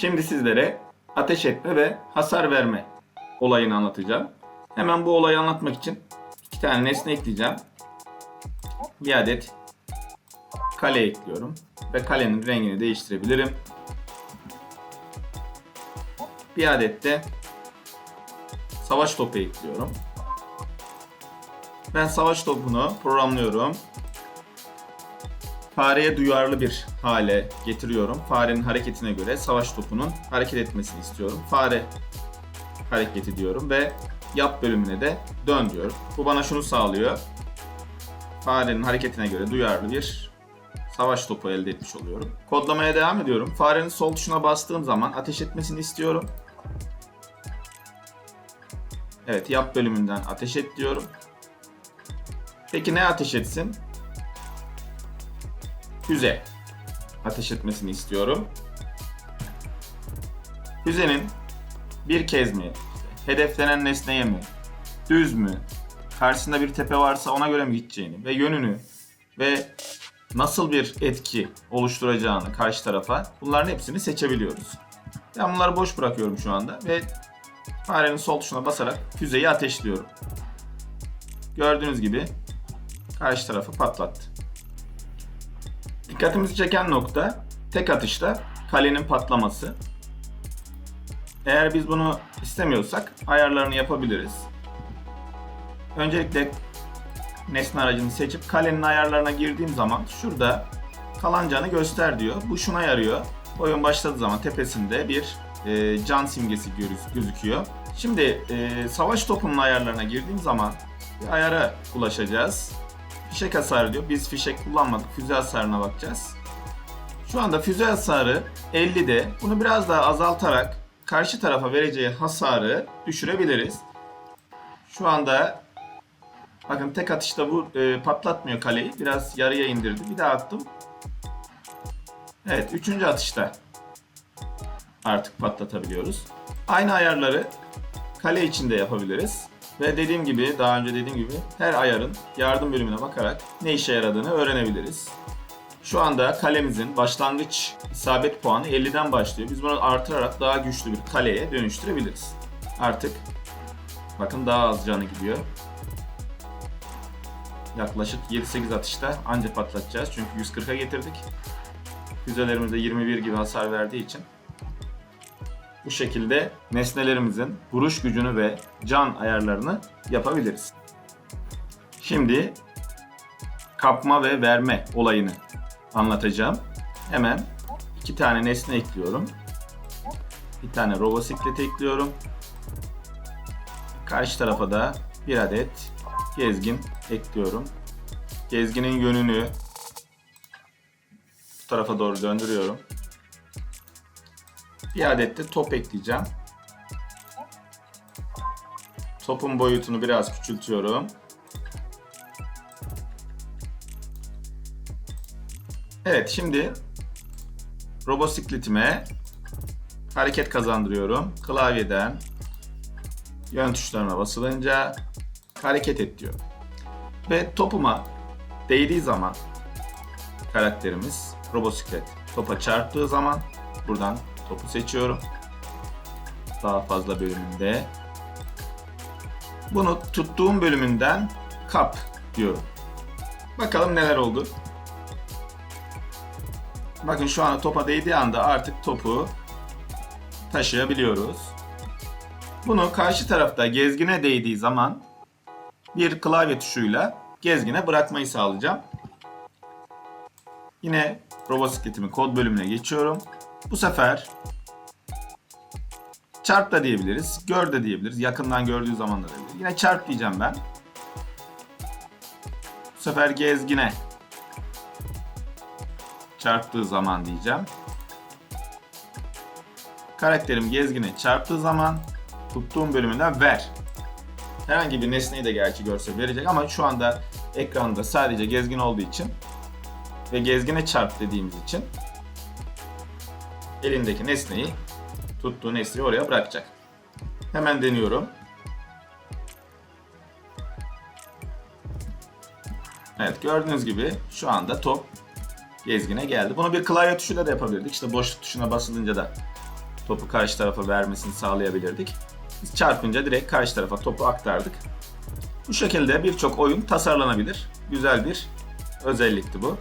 Şimdi sizlere ateş etme ve hasar verme olayını anlatacağım. Hemen bu olayı anlatmak için iki tane nesne ekleyeceğim. Bir adet kale ekliyorum ve kalenin rengini değiştirebilirim. Bir adet de savaş topu ekliyorum. Ben savaş topunu programlıyorum. Fareye duyarlı bir hale getiriyorum. Farenin hareketine göre savaş topunun hareket etmesini istiyorum. Fare hareketi diyorum ve yap bölümüne de dön diyorum. Bu bana şunu sağlıyor. Farenin hareketine göre duyarlı bir savaş topu elde etmiş oluyorum. Kodlamaya devam ediyorum. Farenin sol tuşuna bastığım zaman ateş etmesini istiyorum. Evet yap bölümünden ateş et diyorum. Peki ne ateş etsin? Füze ateş etmesini istiyorum. Füzenin bir kez mi, hedeflenen nesneye mi, düz mü, karşısında bir tepe varsa ona göre mi gideceğini ve yönünü ve nasıl bir etki oluşturacağını karşı tarafa bunların hepsini seçebiliyoruz. Ben bunları boş bırakıyorum şu anda ve farenin sol tuşuna basarak füzeyi ateşliyorum. Gördüğünüz gibi karşı tarafı patlattı. Dikkatimizi çeken nokta tek atışta kalenin patlaması. Eğer biz bunu istemiyorsak ayarlarını yapabiliriz. Öncelikle nesne aracını seçip kalenin ayarlarına girdiğim zaman şurada kalan canı göster diyor. Bu şuna yarıyor. Oyun başladığı zaman tepesinde bir e, can simgesi gözüküyor. Şimdi e, savaş topunun ayarlarına girdiğim zaman bir ayara ulaşacağız. Fişek hasarı diyor. Biz fişek kullanmadık. Füze hasarına bakacağız. Şu anda füze hasarı 50'de. Bunu biraz daha azaltarak karşı tarafa vereceği hasarı düşürebiliriz. Şu anda bakın tek atışta bu e, patlatmıyor kaleyi. Biraz yarıya indirdi. Bir daha attım. Evet, üçüncü atışta artık patlatabiliyoruz. Aynı ayarları kale içinde yapabiliriz. Ve dediğim gibi, daha önce dediğim gibi her ayarın yardım bölümüne bakarak ne işe yaradığını öğrenebiliriz. Şu anda kalemizin başlangıç isabet puanı 50'den başlıyor. Biz bunu artırarak daha güçlü bir kaleye dönüştürebiliriz. Artık bakın daha az canı gidiyor. Yaklaşık 7-8 atışta anca patlatacağız. Çünkü 140'a getirdik. Füzelerimiz de 21 gibi hasar verdiği için bu şekilde nesnelerimizin vuruş gücünü ve can ayarlarını yapabiliriz. Şimdi kapma ve verme olayını anlatacağım. Hemen iki tane nesne ekliyorum. Bir tane robosiklet ekliyorum. Karşı tarafa da bir adet gezgin ekliyorum. Gezginin yönünü bu tarafa doğru döndürüyorum. Bir adet de top ekleyeceğim. Topun boyutunu biraz küçültüyorum. Evet şimdi robosikletime hareket kazandırıyorum. Klavyeden yön tuşlarına basılınca hareket et diyor. Ve topuma değdiği zaman karakterimiz robosiklet topa çarptığı zaman buradan topu seçiyorum. Daha fazla bölümünde. Bunu tuttuğum bölümünden kap diyorum. Bakalım neler oldu. Bakın şu anda topa değdiği anda artık topu taşıyabiliyoruz. Bunu karşı tarafta gezgine değdiği zaman bir klavye tuşuyla gezgine bırakmayı sağlayacağım. Yine robosikletimi kod bölümüne geçiyorum. Bu sefer çarp da diyebiliriz, gör de diyebiliriz. Yakından gördüğü zaman da diyebiliriz. Yine çarp diyeceğim ben. Bu sefer gezgine çarptığı zaman diyeceğim. Karakterim gezgine çarptığı zaman tuttuğum bölümünden ver. Herhangi bir nesneyi de gerçi görse verecek ama şu anda ekranda sadece gezgin olduğu için ve gezgine çarp dediğimiz için elindeki nesneyi tuttuğu nesneyi oraya bırakacak. Hemen deniyorum. Evet gördüğünüz gibi şu anda top gezgine geldi. Bunu bir klavye tuşuyla da yapabilirdik. İşte boşluk tuşuna basılınca da topu karşı tarafa vermesini sağlayabilirdik. Biz çarpınca direkt karşı tarafa topu aktardık. Bu şekilde birçok oyun tasarlanabilir. Güzel bir özellikti bu.